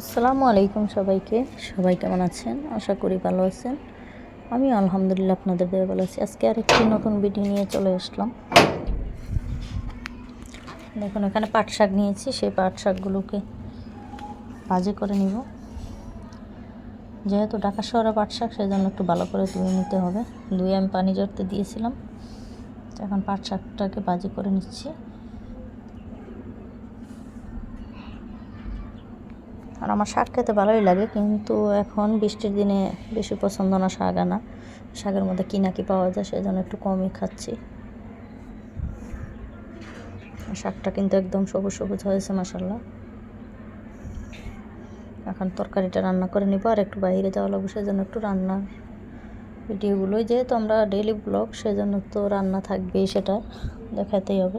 আসসালামু আলাইকুম সবাইকে। সবাই কেমন আছেন? আশা করি ভালো আছেন। আমি আলহামদুলিল্লাহ আপনাদের দেওয়া ভালো আছি। আজকে আরেকটি নতুন ভিডিও নিয়ে চলে আসলাম। দেখুন, এখানে পাট শাক নিয়েছি। সেই পাট শাকগুলোকে ভাজি করে নিব। যেহেতু ঢাকা শহরে পাট শাক সেই জন্য একটু ভালো করে ধুয়ে নিতে হবে। ধুয়ে আমি পানি জড়তে দিয়েছিলাম। এখন পাট শাকটাকে ভাজি করে নিচ্ছি। আর আমার শাক খেতে ভালোই লাগে, কিন্তু এখন বৃষ্টির দিনে বেশি পছন্দ না শাক আনা। শাকের মধ্যে কি না কি পাওয়া যায় সেই জন্য একটু কমই খাচ্ছি। শাকটা কিন্তু একদম সবুজ সবুজ হয়েছে মাসাল্লাহ এখন তরকারিটা রান্না করে নিব আর একটু বাইরে যাওয়া লাগবে সেজন্য একটু রান্না। ভিডিওগুলোই যেহেতু আমরা ডেলি ব্লগ সেজন্য তো রান্না থাকবেই সেটা দেখাতেই হবে।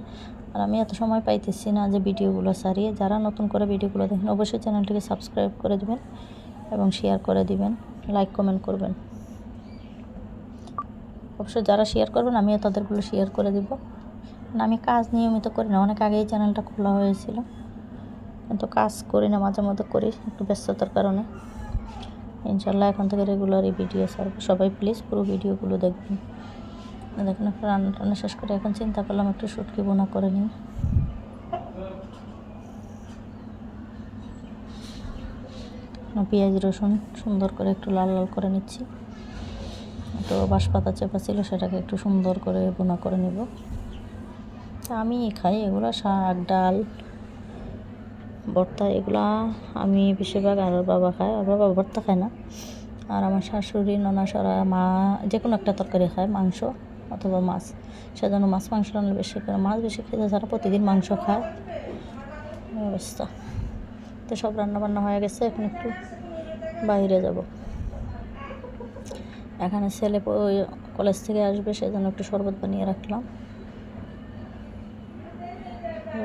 আর আমি এত সময় পাইতেছি না যে ভিডিওগুলো সারিয়ে যারা নতুন করে ভিডিওগুলো দেখেন, অবশ্যই চ্যানেলটিকে সাবস্ক্রাইব করে দিবেন এবং শেয়ার করে দিবেন লাইক কমেন্ট করবেন। অবশ্যই যারা শেয়ার করবেন, আমিও তাদেরগুলো শেয়ার করে দিব। আমি কাজ নিয়মিত করি না, অনেক আগেই চ্যানেলটা খোলা হয়েছিল। কিন্তু কাজ করি না, মাঝে মধ্যে করি, একটু ব্যস্ততার কারণে। ইনশাল্লাহ এখন থেকে রেগুলারই ভিডিও ছাড়বো। সবাই প্লিজ পুরো ভিডিওগুলো দেখবেন। দেখুন রান্না টান্না শেষ করে এখন চিন্তা করলাম একটু শুটকি বোনা করে নিই। পেঁয়াজ, রসুন সুন্দর করে একটু লাল লাল করে নিচ্ছি। একটু বাঁশপাতা চেপা ছিল, সেটাকে একটু সুন্দর করে বোনা করে নিব। আমি খাই, এগুলো শাক, ডাল, ভর্তা, এগুলা আমি বেশিরভাগ আর বাবা খায় আর বাবা ভর্তা খায় না। আর আমার শাশুড়ি ননাসরা মা যে কোনো একটা তরকারি খায়, মাংস। অথবা মাছ। সেজন্য মাছ, মাংস রান্না বেশি করে মাছ বেশি খেতে যারা প্রতিদিন মাংস খায় অবস্থা। তো সব রান্না বান্না হয়ে গেছে, এখন একটু বাইরে যাব। এখানে ছেলে ওই কলেজ থেকে আসবে, সেজন্য একটু শরবত বানিয়ে রাখলাম।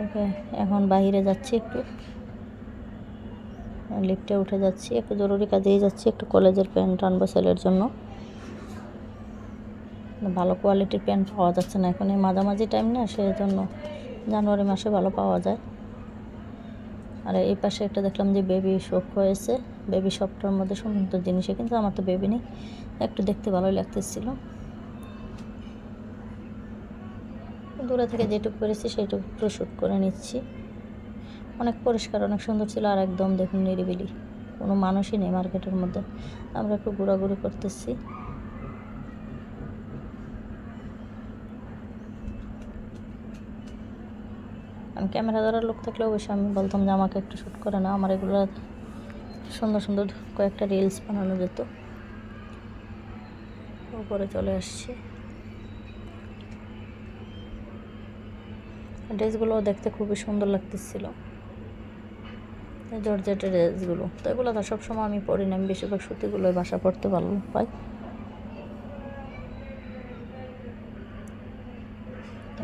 ওকে, এখন বাইরে যাচ্ছি একটু। লিফটে উঠে যাচ্ছি, একটু জরুরি কাজেই যাচ্ছি, একটু কলেজের প্যান্ট আনব ছেলের জন্য। ভালো কোয়ালিটির প্যান্ট পাওয়া যাচ্ছে না। এখন এই মাঝামাঝি টাইম না সেই জন্য জানুয়ারি মাসে ভালো পাওয়া যায়। আর এই পাশে একটা দেখলাম যে বেবি শপ হয়েছে। বেবি শপটার মধ্যে সুন্দর জিনিসে কিন্তু আমার তো বেবি নেই। একটু দেখতে ভালোই লাগতেছিল। দূরে থেকে যেটুকু করেছি সেইটুকু একটু শ্যুট করে নিচ্ছি। অনেক পরিষ্কার, অনেক সুন্দর ছিল আর একদম দেখুন নিরিবিলি। কোনো মানুষই নেই মার্কেটের মধ্যে। আমরা একটু ঘোরাঘুরি করতেছি। আমি ক্যামেরা ধরার লোক থাকলে অবশ্যই আমি বলতাম যে আমাকে একটু শ্যুট করে না আমার এগুলো সুন্দর সুন্দর কয়েকটা রিলস বানানো যেত। উপরে চলে আসছি। ড্রেসগুলো দেখতে খুবই সুন্দর লাগতেছিল। জর্জেটের ড্রেসগুলো তো এগুলো তো সবসময় আমি পরি না। আমি বেশিরভাগ সুতিগুলোই বাসা পড়তে ভালো পাই।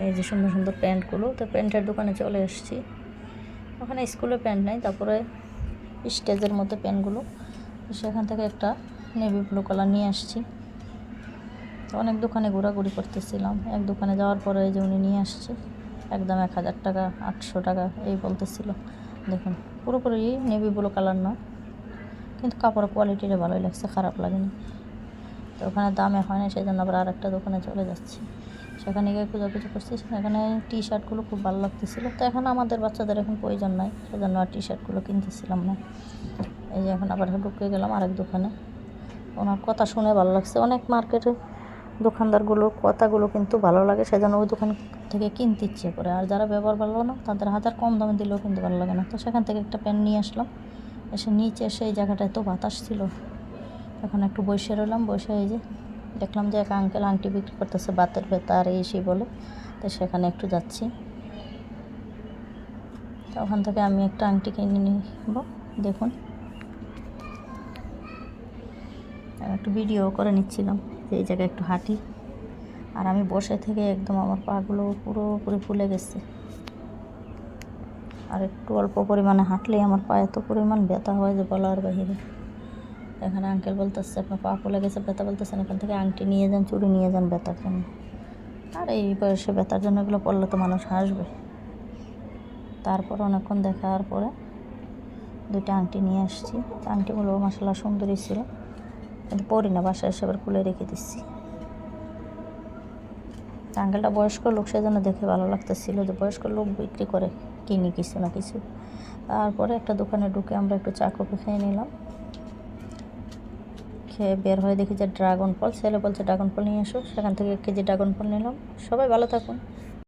এই যে সুন্দর সুন্দর প্যান্টগুলো, তো প্যান্টের দোকানে চলে এসেছি। ওখানে স্কুলে প্যান্ট নেই, তারপরে স্টেজের মধ্যে প্যান্টগুলো। সেখান থেকে একটা নেভি ব্লু কালার নিয়ে আসছি। অনেক দোকানে ঘোরাঘুরি করতেছিলাম। এক দোকানে যাওয়ার পরে এই যে উনি নিয়ে আসছে, একদম এক হাজার টাকা, আটশো টাকা, এই বলতেছিল। দেখুন, পুরোপুরি নেভি ব্লু কালার না, কিন্তু কাপড়ের কোয়ালিটিটা ভালোই লাগছে, খারাপ লাগেনি। তো ওখানে দামে হয় না সেই জন্য আবার আরেকটা দোকানে চলে যাচ্ছি। সেখানে গিয়ে খোঁজাখুঁজি করছি। সেখানে টি শার্টগুলো খুব ভালো লাগতেছিলো। তো এখন আমাদের বাচ্চাদের এখন প্রয়োজন নাই। সেজন্য আর টি শার্টগুলো কিনতেছিলাম না। এই যে এখন আবার ঢুকে গেলাম আরেক দোকানে। ওনার কথা শুনে ভালো লাগছে। অনেক মার্কেটে দোকানদারগুলোর কথাগুলো কিন্তু ভালো লাগে। সেজন্য ওই দোকান থেকে কিনতে ইচ্ছে করে। আর যারা ব্যবহার ভালো না, তাদের হাজার কম দামে দিলেও কিন্তু ভালো লাগে না। তো সেখান থেকে একটা প্যান্ট নিয়ে আসলাম। এসে নিচে এসে এই জায়গাটায় তো বাতাস ছিল। এখন একটু বসে রইলাম। বসে এই যে দেখলাম যে এক আঙ্কেল আংটি বিক্রি করতেছে বাতের ভেতা আর এই সেই বলে, তো সেখানে একটু যাচ্ছি। তো ওখান থেকে আমি একটা আংটি কিনে নিব দেখুন। একটু ভিডিও করে নিচ্ছিলাম যে এই জায়গায় একটু হাঁটি। আর আমি বসে থেকে একদম আমার পাগুলো পুরোপুরি ফুলে গেছে। আর একটু অল্প পরিমাণে হাঁটলেই আমার পায়ে এত পরিমাণ ব্যথা হয় যে বলার বাহিরে। এখানে আঙ্কেল বলতেছে, আপনার পা ফুলে গেছে ব্যথা বলতেছেন, এখান থেকে আংটি নিয়ে যান, চুড়ি নিয়ে যান ব্যথার জন্য। আর এই বয়সে ব্যথার জন্য এগুলো পড়লে তো মানুষ হাসবে। তারপর অনেকক্ষণ দেখার পরে দুইটা আংটি নিয়ে আসছি। আংটিগুলো মশলা সুন্দরই ছিল, কিন্তু পরি না, বাসায় এসে আবার খুলে রেখে দিচ্ছি। আঙ্কেলটা বয়স্ক লোক, সেজন্য দেখে ভালো লাগতেছিল যে বয়স্ক লোক বিক্রি করে কিনি কিছু না কিছু। তারপরে একটা দোকানে ঢুকে আমরা একটু চা কফি খেয়ে নিলাম। খেয়ে বের হয়ে দেখি যে ড্রাগন ফল ছেলে বলছে ড্রাগন ফল নিয়ে এসো, সেখান থেকে এক কেজি ড্রাগন ফল নিলাম। সবাই ভালো থাকুন।